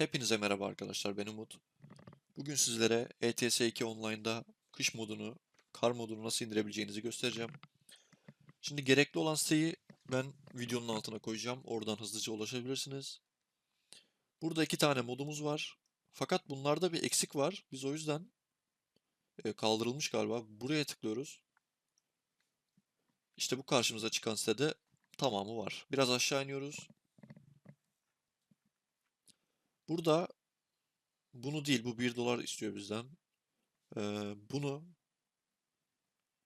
Hepinize merhaba arkadaşlar, ben Umut. Bugün sizlere ETS 2 Online'da kış modunu, kar modunu nasıl indirebileceğinizi göstereceğim. Şimdi gerekli olan siteyi ben videonun altına koyacağım. Oradan hızlıca ulaşabilirsiniz. Burada iki tane modumuz var. Fakat bunlarda bir eksik var. Biz o yüzden e, kaldırılmış galiba. Buraya tıklıyoruz. İşte bu karşımıza çıkan sitede tamamı var. Biraz aşağı iniyoruz. Burada bunu değil, bu 1 dolar istiyor bizden. Ee, bunu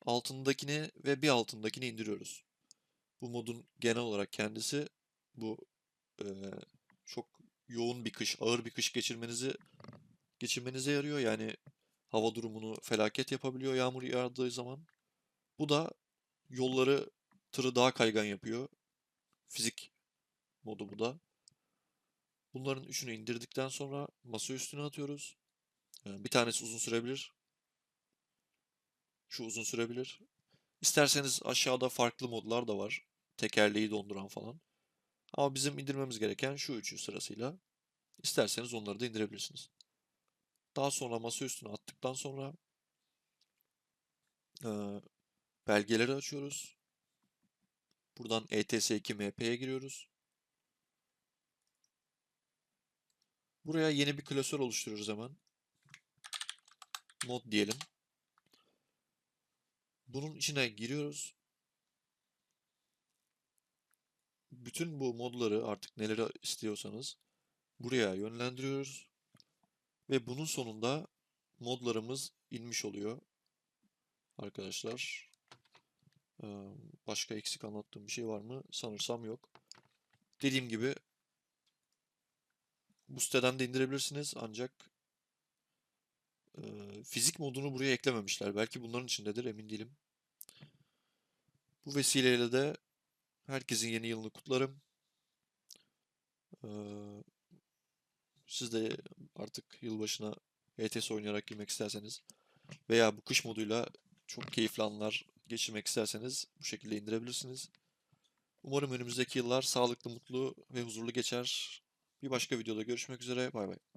altındakini ve bir altındakini indiriyoruz. Bu modun genel olarak kendisi bu e, çok yoğun bir kış, ağır bir kış geçirmenizi geçirmenize yarıyor. Yani hava durumunu felaket yapabiliyor yağmur yağdığı zaman. Bu da yolları, tırı daha kaygan yapıyor. Fizik modu bu da. Bunların üçünü indirdikten sonra masa üstüne atıyoruz. Ee, Bir tanesi uzun sürebilir. Şu uzun sürebilir. İsterseniz aşağıda farklı modlar da var. Tekerleği donduran falan. Ama bizim indirmemiz gereken şu üçü sırasıyla. İsterseniz onları da indirebilirsiniz. Daha sonra masa üstüne attıktan sonra eee, belgeleri açıyoruz. Buradan E ETS2 MP'ye giriyoruz. Buraya yeni bir klasör oluşturuyoruz hemen. Mod diyelim. Bunun içine giriyoruz. Bütün bu modları artık neleri istiyorsanız buraya yönlendiriyoruz. Ve bunun sonunda modlarımız inmiş oluyor. Arkadaşlar. Başka eksik anlattığım bir şey var mı? Sanırsam yok. Dediğim gibi bu siteden de indirebilirsiniz ancak e, fizik modunu buraya eklememişler. Belki bunların içindedir emin değilim. Bu vesileyle de herkesin yeni yılını kutlarım. Ee, siz de artık yılbaşına ETS oynayarak girmek isterseniz veya bu kış moduyla çok keyifli anlar geçirmek isterseniz bu şekilde indirebilirsiniz. Umarım önümüzdeki yıllar sağlıklı, mutlu ve huzurlu geçer. Bir başka videoda görüşmek üzere. Bay bay.